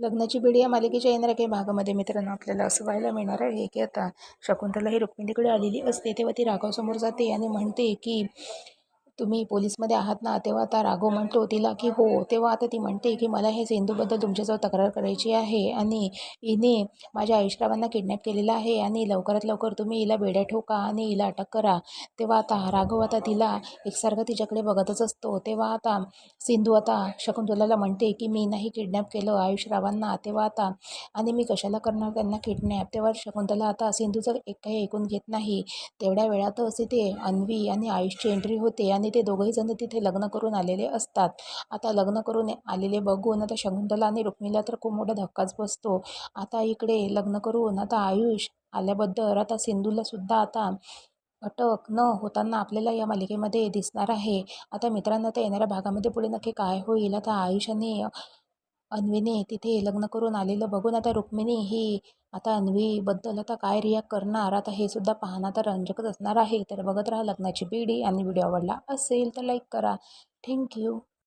लग्नाची बेडी या मालिकेच्या येणाऱ्या काही भागामध्ये मित्रांनो आपल्याला असं पाहायला मिळणार आहे की आता शकुंतला ही रुक्मिणीकडे आलेली असते तेव्हा ती राघवसमोर जाते आणि म्हणते की तुम्ही पोलीसमध्ये आहात ना तेव्हा आता राघव म्हणतो तिला की हो तेव्हा आता ती म्हणते की मला हे सिंधूबद्दल तुमच्याजवळ तक्रार करायची आहे आणि हिने माझ्या आयुष्यरावांना किडनॅप केलेलं आहे आणि लवकरात लवकर तुम्ही हिला बेड्या ठोका आणि हिला अटक करा. तेव्हा आता राघव आता तिला एकसारखं तिच्याकडे बघतच असतो. तेव्हा आता सिंधू आता शकुंतलाला म्हणते की मी नाही किडनॅप केलं आयुषरावांना तेव्हा आता आणि मी कशाला करणार त्यांना किडनॅप तेव्हा शकुंतला आता सिंधूचं एक काही ऐकून घेत नाही. तेवढ्या वेळातच तिथे अन्वी आणि आयुषची एंट्री होते आणि ते दोघंही जण तिथे लग्न करून आलेले असतात. आता लग्न करून आलेले बघून आता शकुंतला आणि रुक्मिला तर खूप मोठा धक्काच बसतो. आता इकडे लग्न करून आता आयुष आल्याबद्दल आता सिंधूला सुद्धा आता अटक न होताना आपल्याला या मालिकेमध्ये दिसणार आहे. आता मित्रांनो आता येणाऱ्या भागामध्ये पुढे नक्की काय होईल? आता आयुष आणि अन्वीने तिथे लग्न करून आलेलं बघून आता रुक्मिणी ही आता अन्वीबद्दल आता काय रिॲक्ट करणार? आता हे सुद्धा पाहणं आता रंजकच असणार आहे. तर बघत राहा लग्नाची पिढी आणि व्हिडिओ आवडला असेल तर लाईक करा. थँक्यू